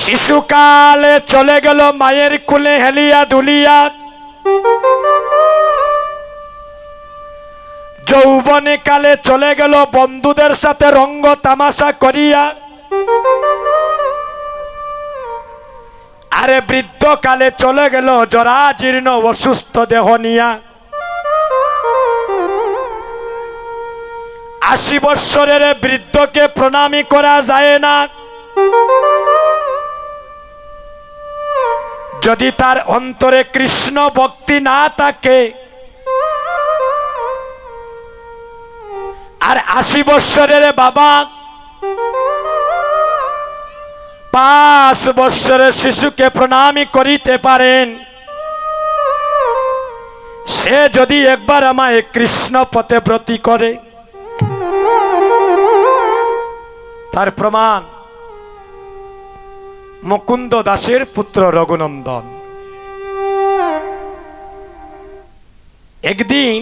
শিশুকালে চলে গেল, মায়ের কুলে হেলিয়া দুলিয়া। যৌবনে কালে চলে গেল, বন্ধুদের সাথে রঙ্গ তামাশা করিয়া। আরে বৃদ্ধ কালে চলে গেল জরা জীর্ণ অসুস্থ দেহ নিয়া। আশি বৎসরের বৃদ্ধকে প্রণামী করা যায় না। যদি তার অন্তরে কৃষ্ণ ভক্তি না থাকে, আর আশি বৎসরের বাবা, পাঁচ বৎসরের শিশুকে প্রণামী করিতে পারেন, সে যদি একবার আমায় কৃষ্ণ পথে ব্রতী করে, তার প্রমাণ মুকুন্দ দাসের পুত্র রঘুনন্দন। একদিন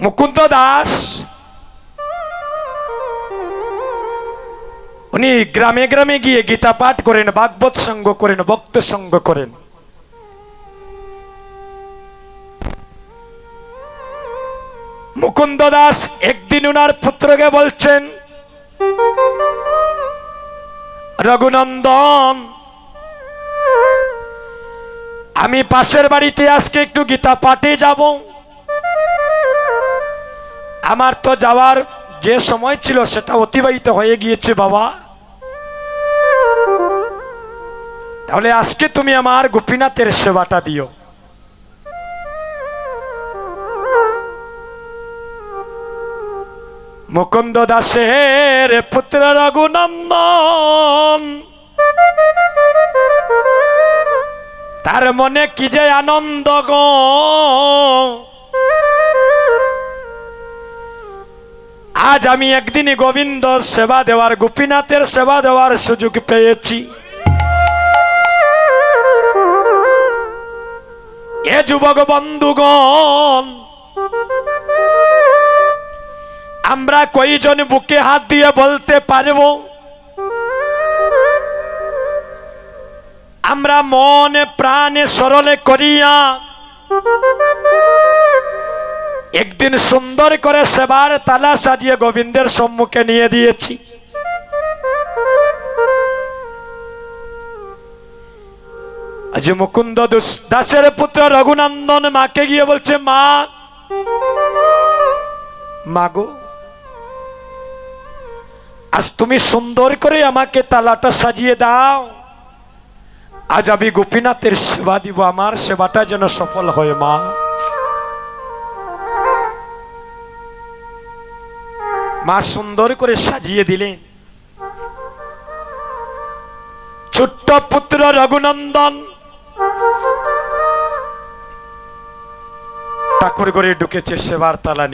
মুকুন্দ দাস উনি গ্রামে গ্রামে গিয়ে গীতা পাঠ করেন, ভাগবত সঙ্গ করেন, ভক্ত সঙ্গ করেন। মুকুন্দ দাস একদিন উনার পুত্রকে বলছেন রঘুনন্দন, আমি পাশের বাড়িতে আজকে একটু গীতা পাঠে যাব। আমার তো যাওয়ার যে সময় ছিল সেটা অতিবাহিত হয়ে গিয়েছে, বাবা। তাহলে আজকে তুমি আমার গোপীনাথের সেবাটা দিও। মুকুন্দ দাসের পুত্র রঘুনন্দন। তার মনে কি যে আনন্দ গো। আজ আমি একদিনই গোবিন্দ সেবা দেওয়ার, গোপীনাথের সেবা দেওয়ার সুযোগ পেয়েছি। এ যুবক বন্ধুগণ আমরা কয়জন বুকে হাত দিয়ে বলতে পারব? আমরা মনে প্রাণে সরলে করিয়া একদিন সুন্দর করে সেবার তালা সাজিয়ে গোবিন্দের সম্মুখে নিয়ে দিয়েছি। আজ মুকুন্দ দাসের পুত্র রঘুনন্দন মাকে গিয়ে বলছে, মা, মাগো আজ তুমি সুন্দর করে আমাকে তালাটা সাজিয়ে দাও। আজ আমি গোপীনাথের সেবা দিব, আমার সেবাটা যেন সফল হয়, মা। মা সুন্দর করে সাজিয়ে দিলেন। ছোট্ট পুত্র রঘুনন্দন ঠাকুর করে ঢুকেছে সেবার তালা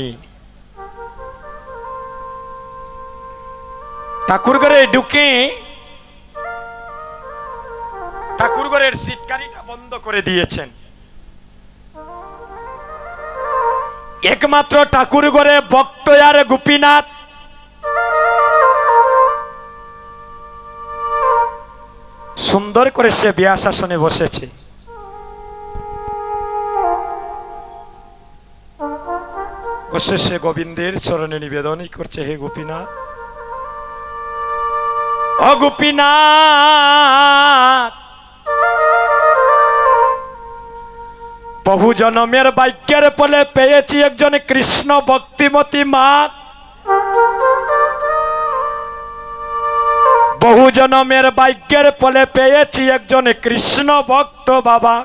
ঠাকুর ঘরে ঢুকে ঠাকুর ঘরের সিটকারিটা বন্ধ করে দিয়েছেন। একমাত্র ঠাকুর ঘরে ভক্ত আর গোপীনাথ। সুন্দর করে সে বিয়াশাসনে বসেছে। বসে সে গোবিন্দের চরণে নিবেদনই করছে, হে গোপীনাথ। ও গোপীনাথ বহু জনমের বাক্যের ফলে পেয়েছি একজন কৃষ্ণ ভক্তিমতী মা। বহু জনমের বাক্যের ফলে পেয়েছি একজন কৃষ্ণ ভক্ত বাবা।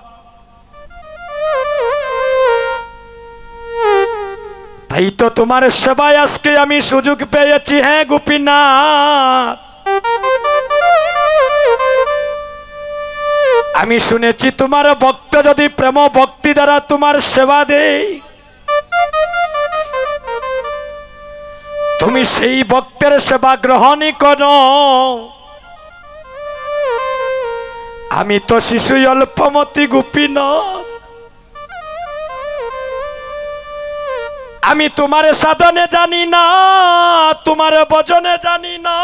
তাই তো তোমার সেবায় আজকে আমি সুযোগ পেয়েছি হ্যাঁ গোপীনাথ। আমি শুনেছি তোমার ভক্ত যদি প্রেম ভক্তি দ্বারা তোমার সেবা দেই তুমি সেই ভক্তের সেবা গ্রহণই করো। আমি তো শিশু অল্পমতি গোপীনাথ আমি তোমার সাধনে জানি না, তোমার বচনে জানি না।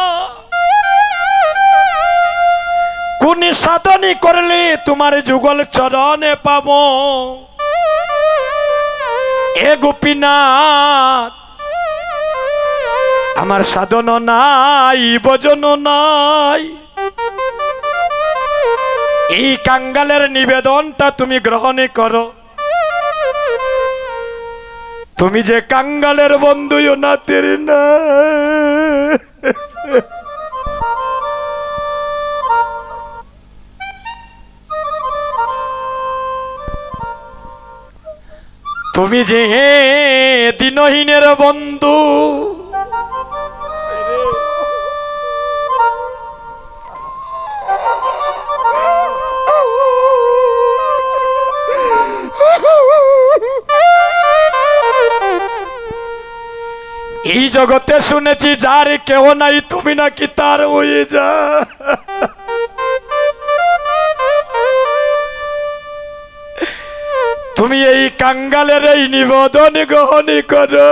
কোন সাধনী করলে তোমার যুগল চরণে পাব। এ গোপীনাথ, আমার সাধন নাই, ভজন নাই। এই কাঙ্গালের নিবেদনটা তুমি গ্রহণ করো। তুমি যে কাঙ্গালের বন্ধুও না তেরে না। তুমি যে হে দিনহীনের বন্ধু। এই জগতে শুনেছি, যার কেউ নাই, তুমি নাকি তার হয়ে যা। তুমি এই কাঙ্গালের এই নিবেদন গ্রহণ করো।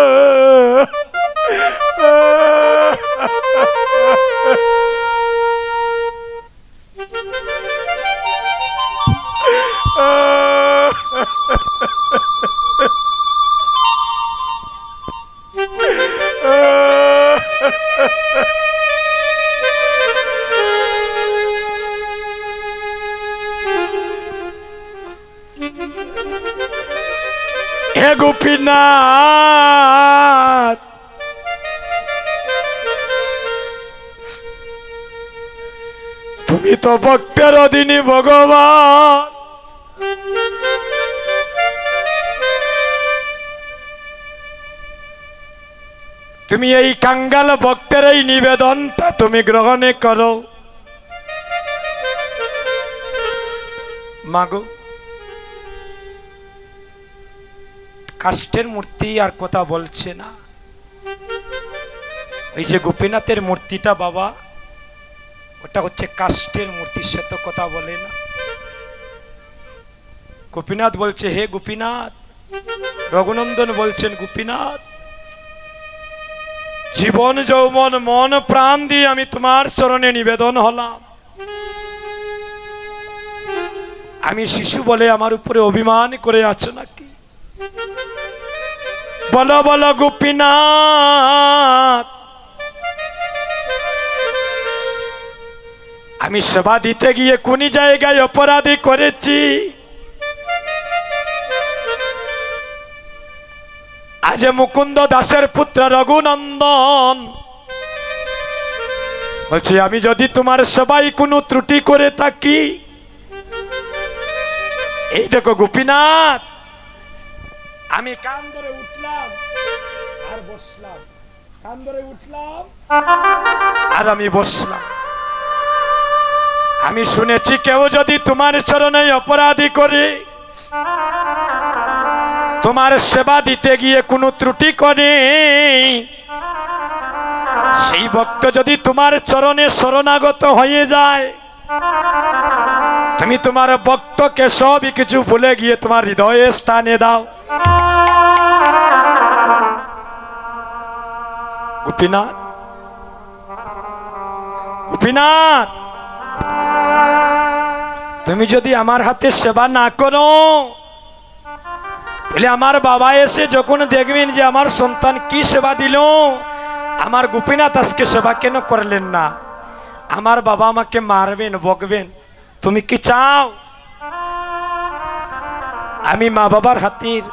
গোপীনাথ। তুমি তো ভক্তের অধীনী ভগবান। তুমি এই কাঙ্গাল ভক্তের এই নিবেদনটা তুমি গ্রহণে করো। মাগো কাষ্টের মূর্তি আর কথা বলছে না। ওই যে গোপীনাথের মূর্তিটা বাবা, ওটা হচ্ছে কাষ্টের মূর্তি, সে তো কথা বলে না। গোপীনাথ বলছে, হে গোপীনাথ। রঘুনন্দন বলছেন, গোপীনাথ, জীবন, যৌবন, মন, প্রাণ দিয়ে আমি তোমার চরণে নিবেদন হলাম। আমি শিশু বলে আমার উপরে অভিমান করে আছো নাকি? বলো বলো গোপীনাথ। আমি সেবা দিতে গিয়ে কোন জায়গায় অপরাধী করেছি? আজ মুকুন্দ দাসের পুত্র রঘুনন্দন বলছি, আমি যদি তোমার সবাই কোনো ত্রুটি করে থাকি, এই দেখো গোপীনাথ আমি কান ধরে উঠলাম আর বসলাম। কান ধরে উঠলাম আর আমি বসলাম। আমি শুনেছি কেউ যদি তোমার চরণে অপরাধী করে, তোমার সেবা দিতে গিয়ে কোনো ত্রুটি করে, সেই ভক্ত যদি তোমার চরণে শরণাগত হয়ে যায়, তুমি তোমার ভক্তকে সবই কিছু ভুলে গিয়ে তোমার হৃদয়ে স্থানে দাও। গোপীনাথ? গোপীনাথ! তুমি যদি আমার হাতে সেবা না করো, তাহলে আমার বাবা এসে যখন দেখবেন যে আমার সন্তান কি সেবা দিল, আমার গোপীনাথ আজকে সেবা কেন করলেন না? আমার বাবা আমাকে মারবেন, বকবেন। তুমি কি চাও? আমি মা বাবার হাতির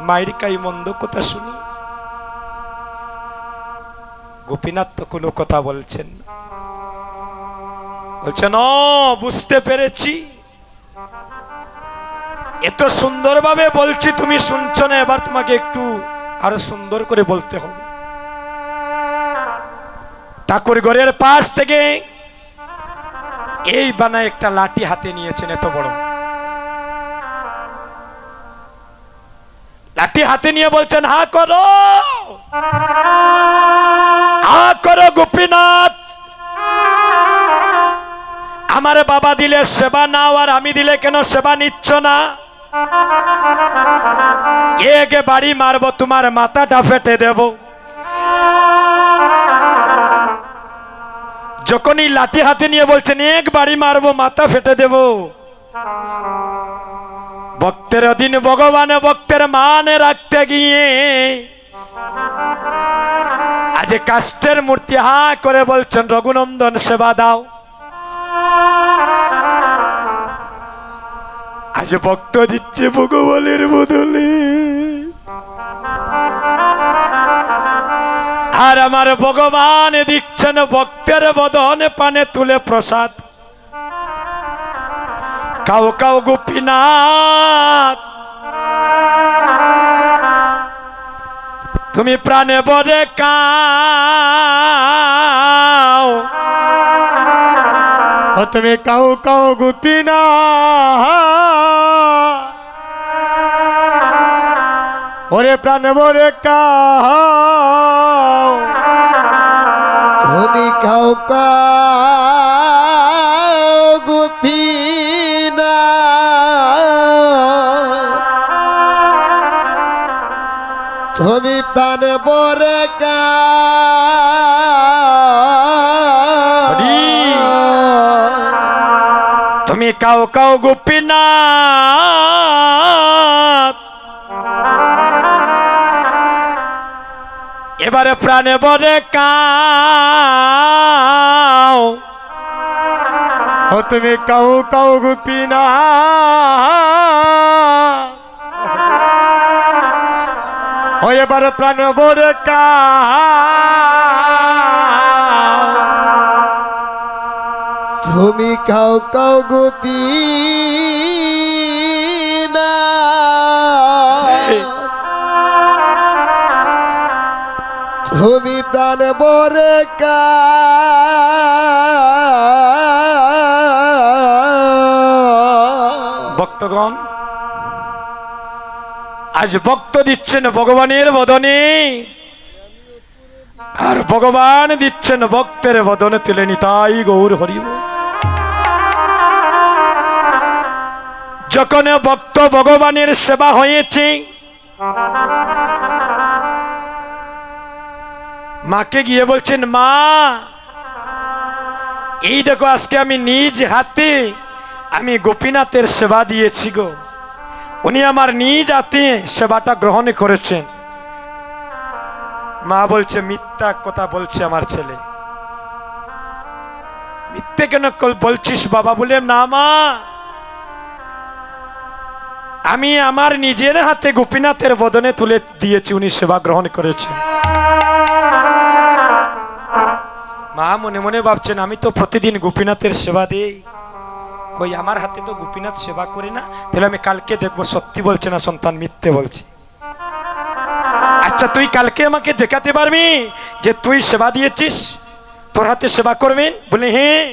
মায়ের কাই মন্দ কথা শুনি। গোপীনাথ তো কোনো কথা বলছেন বলছেন "ও, বুঝতে পেরেছি। এত সুন্দরভাবে বলছি তুমি শুনছো না এবার তোমাকে একটু আরও সুন্দর করে বলতে হবে। ঠাকুর ঘরের পাশ থেকে এই বানায় একটা লাঠি হাতে নিয়েছেন এত বড়। লাঠি হাতে নিয়ে বলছেন হা করো। হা করো গোপীনাথ। আমার বাবা দিলে সেবা নাও, আর আমি দিলে কেন সেবা নিচ্ছ না? একে বাড়ি মারবো, তোমার মাথাটা ফেটে দেব। যখনই লাঠি হাতে নিয়ে বলছেন, এক বাড়ি মারবো, মাথা ফেটে দেব। ভক্তের অধীন ভগবান ভক্তের মানে রাখতে গিয়ে আজ কাষ্টের মূর্তি হা করে বলছেন, রঘুনন্দন সেবা দাও। আজ ভক্ত দিচ্ছে ভগবানের বদলে। আর আমার ভগবান দিচ্ছেন ভক্তের বদন পানে তুলে প্রসাদ। কাউ কাউ গোপীনাথ তুমি প্রাণে বরে কাও। ও তুমি কাউ কাউ গুপিনা ওরে প্রাণ বরে কাউ তুমি খাও গুপিনা হরি। তুমি কাউ কাউ গোপীনাথ এবারে প্রাণে বরে কাও। ও তুমি কাউ কাউ গুপিনা এবার প্রাণ বরে কাউ তুমি খাও কাও গোপীনা তুমি প্রাণ বরে ভক্তগণ আজ ভক্ত দিচ্ছেন ভগবানের বদনে। আর ভগবান দিচ্ছেন ভক্তের বদনে তুলে নিতাই গৌর হরিব। যখন ভক্ত ভগবানের সেবা হয়েছে, মাকে গিয়ে বলছেন, মা, এই দেখো আজকে আমি নিজ হাতে আমি গোপীনাথের সেবা দিয়েছি গো। উনি আমার নিজ হাতে সেবাটা গ্রহণ করেছেন। মা বলছে, মিথ্যা কথা বলছে আমার ছেলে। মিথ্যে কেন বলছিস বাবা? বলে, না মা। আমি আমার নিজের হাতে গোপীনাথের বদনে তুলে দিয়েছি, উনি সেবা গ্রহণ করেছেন। মা মনে মনে ভাবছেন, আমি তো প্রতিদিন গোপীনাথের সেবা দিই। কই, আমার হাতে তো গোপীনাথ সেবা করি না, তাহলে আমি কালকে দেখব, সত্যি বলছে না সন্তান, মিথ্যে বলছে। আচ্ছা তুই কালকে আমাকে দেখাতে পারবি যে তুই সেবা দিয়েছিস? তোর হাতে সেবা করবেন বলে হ্যাঁ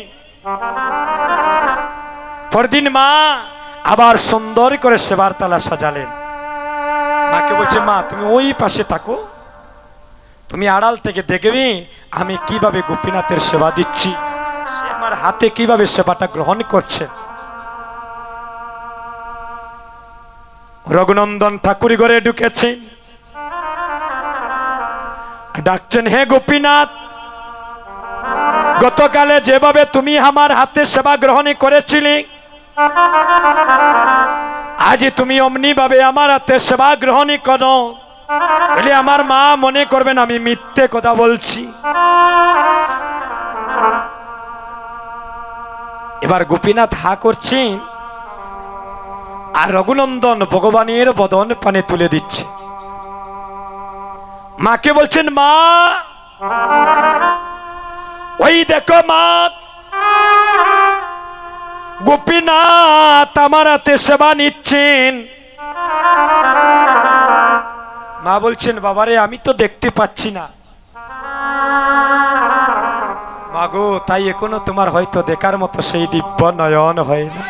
পরদিন মা আবার সুন্দর করে সেবার তালা সাজালেন। মাকে বলছে, মা, তুমি ওই পাশে থাকো। তুমি আড়াল থেকে দেখবি আমি কীভাবে গোপীনাথের সেবা দিচ্ছি। আমার হাতে কীভাবে সেবাটা গ্রহণ করছে? রঘুনন্দন ঠাকুর ঘরে ঢুকেছেন ডাকছেন, হে গোপীনাথ, গতকালে যেভাবে তুমি আমার হাতে সেবা গ্রহণ করেছিলে, আজ তুমি অমনি ভাবে আমার হাতে সেবা গ্রহণ করো। এলে আমার মা মনে করবেন আমি মিথ্যে কথা বলছি। এবার গোপীনাথ হা করছেন আর রঘুনন্দন ভগবানের বদন পানে তুলে দিচ্ছে। মাকে বলছেন, মা, ওই দেখো মা, গোপীনাথ আমার হাতে সেবা নিচ্ছেন। মা বলছেন, বাবারে, আমি তো দেখতে পাচ্ছি না। মাগো তাই এখনও তোমার হয়তো দেখার মতো সেই দিব্য নয়ন হয় না।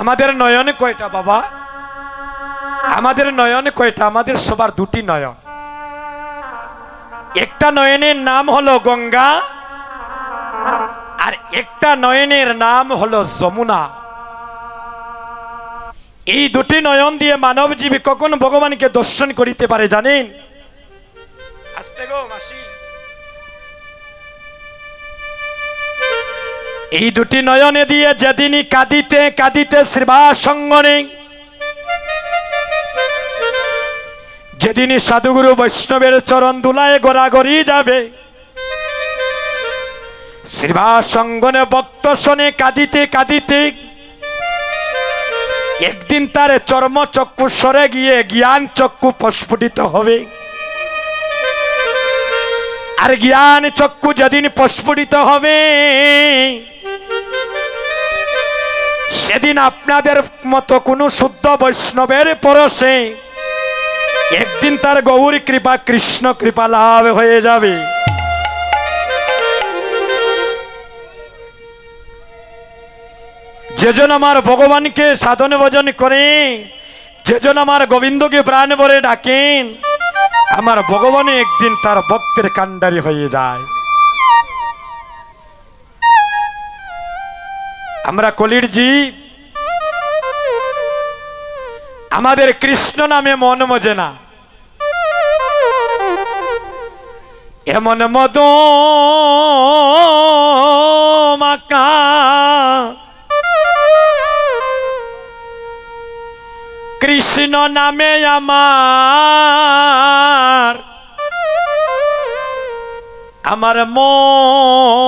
আমাদের নয়ন কয়টা বাবা? আমাদের নয়ন কয়টা? আমাদের সবার দুটি নয়ন। একটা নয়নের নাম হলো গঙ্গা, আর একটা নয়নের নাম হলো যমুনা। এই দুটি নয়ন দিয়ে মানব জীবী কখন ভগবানকে দর্শন করিতে পারে জানেন? আসতে গো মাসি। এই দুটি নয়নে দিয়ে যেদিনই কাঁদিতে কাঁদিতে শ্রীবাস সঙ্গনে যেদিনই সাধুগুরু বৈষ্ণবের চরণ দুলায় গড়াগড়ি যাবে শ্রীবাস সঙ্গনে বক্ত শোনে কাঁদিতে কাঁদিতে, একদিন তার চর্ম চক্ষু সরে গিয়ে জ্ঞান চক্ষু প্রস্ফুটিত হবে। আর জ্ঞান চক্ষু যেদিন প্রস্ফুটিত হবে সেদিন আপনাদের মতো কোনো শুদ্ধ বৈষ্ণবের পরশে একদিন তার গৌরী কৃপা, কৃষ্ণ কৃপা লাভ হয়ে যাবে। যেজন আমার ভগবানকে সাধন ভজন করে, যেজন আমার গোবিন্দকে প্রাণ ভরে ডাকেন, আমার ভগবান একদিন তার ভক্তের কাণ্ডারি হয়ে যায়। আমরা কলির জীব আমাদের কৃষ্ণ নামে মন মজে না। এমন মদ মাকা কৃষ্ণ নামে আমার আমার মন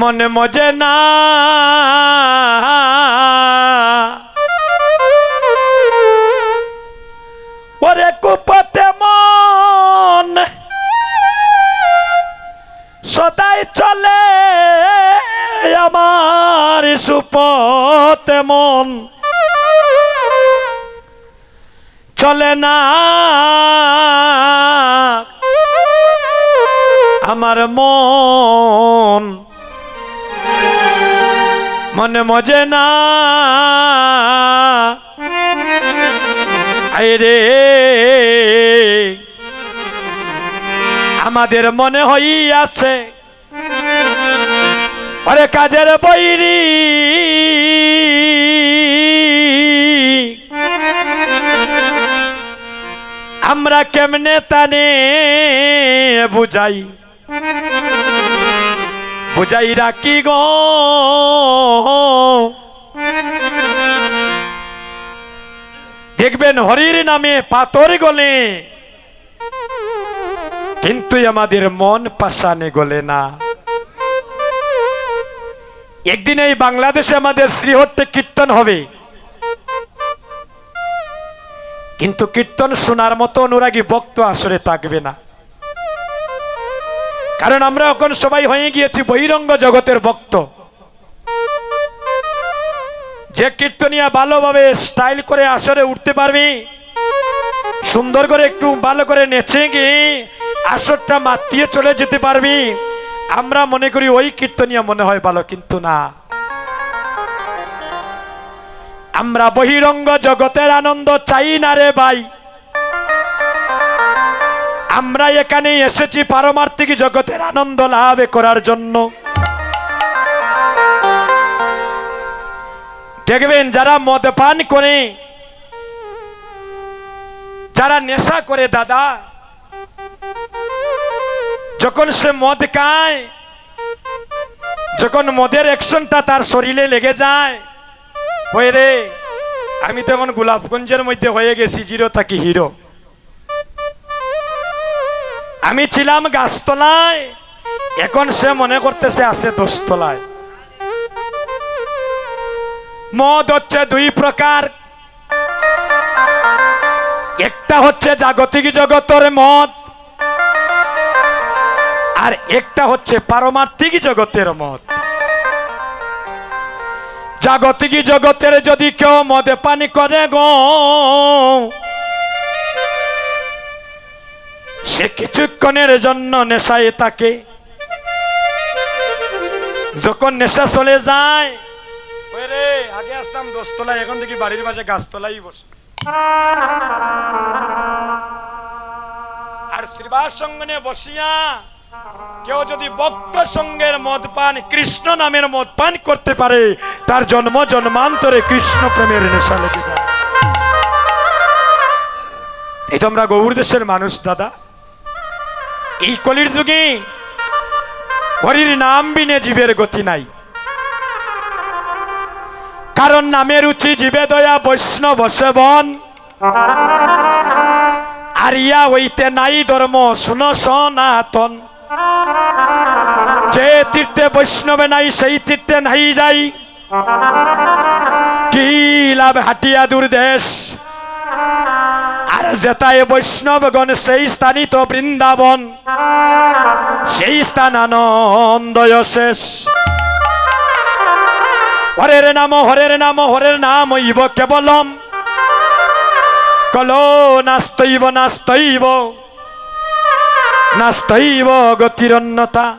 মনে মজে না ওরে কুপতে মন। সদাই চলে আমার সুপতে মন। চলে না। আমার মন। মনে মজে না। আরে আমাদের মনে হইয়াছে ওরে কাজের বৈরি। আমরা কেমনে তানে বুঝাই? বুঝাই রাখি গো। দেখবেন হরির নামে পাথর গলে। কিন্তু আমাদের মন পাশানে গলে না। একদিন এই বাংলাদেশে আমাদের শ্রীহট্টে কীর্তন হবে। কিন্তু কীর্তন শোনার মতো অনুরাগী ভক্ত আসরে থাকবে না। কারণ আমরা এখন সবাই হয়ে গিয়েছি বহিরঙ্গ জগতের ভক্ত। যে কীর্তনিয়া ভালোভাবে স্টাইল করে আসরে উঠতে পারবি, সুন্দর করে একটু ভালো করে নেচে গিয়ে আসরটা মাতিয়ে চলে যেতে পারবি। আমরা মনে করি ওই কীর্তনিয়া মনে হয় ভালো, কিন্তু না। আমরা বহিরঙ্গ জগতের আনন্দ চাই না রে ভাই। আমরা এখানে এসেছি পারমার্থিক জগতের আনন্দ লাভ করার জন্য। দেখবেন যারা মদ পান করে, যারা নেশা করে দাদা, যখন সে মদ খায়, যখন মদের অ্যাকশনটা তার শরীরে লেগে যায় হয়ে রে, আমি তো এখন গোলাপগঞ্জের মধ্যে হয়ে গেছি, জিরো থাকি হিরো। আমি ছিলাম গাছতলায়। এখন সে মনে করতেছে আছে দোষতলায়। মদ হচ্ছে দুই প্রকার। একটা হচ্ছে জাগতিক জগতের মদ, আর একটা হচ্ছে পারমার্থিক জগতের মদ। জাগতিক জগতের যদি কেউ মদে পানি করে গো সে কিছুক্ষণের জন্য নেশায় থাকে। যখন নেশা চলে যায় আগে আসতাম দোস্তলায় এখন দেখি বাড়ির পাশে গাছতলাই বসে। আর শ্রীবাস সঙ্গনে বসিয়া কেউ যদি ভক্ত সঙ্গের মদ পান, কৃষ্ণ নামের মদ পান করতে পারে, তার জন্ম জন্মান্তরে কৃষ্ণ প্রেমের নেশা লেগে যায়। এই তো আমরা গৌর দেশের মানুষ, দাদা। এই কলির যুগে হরির নাম বিনে জীবের গতি নাই। কারণ নামের উচি জীবে দয়া বৈষ্ণব সেবন। আর ইয়া হইতে নাই ধর্ম, শুন সনাতন। যে তীর্থে বৈষ্ণবে নাই, সেই তীর্থে নাই যাই। কি লাভ হাটিয়া দূরদেশ যেতায় বৈষ্ণবগণ সেই স্থানই তো বৃন্দাবন। সেই স্থান আনন্দয় শেষ। হরের নাম হরের নাম হরের নাম ইব কেবলম। কলো, নাস্তইব নাস্তইব। নাস্তইব গতিরন্যতা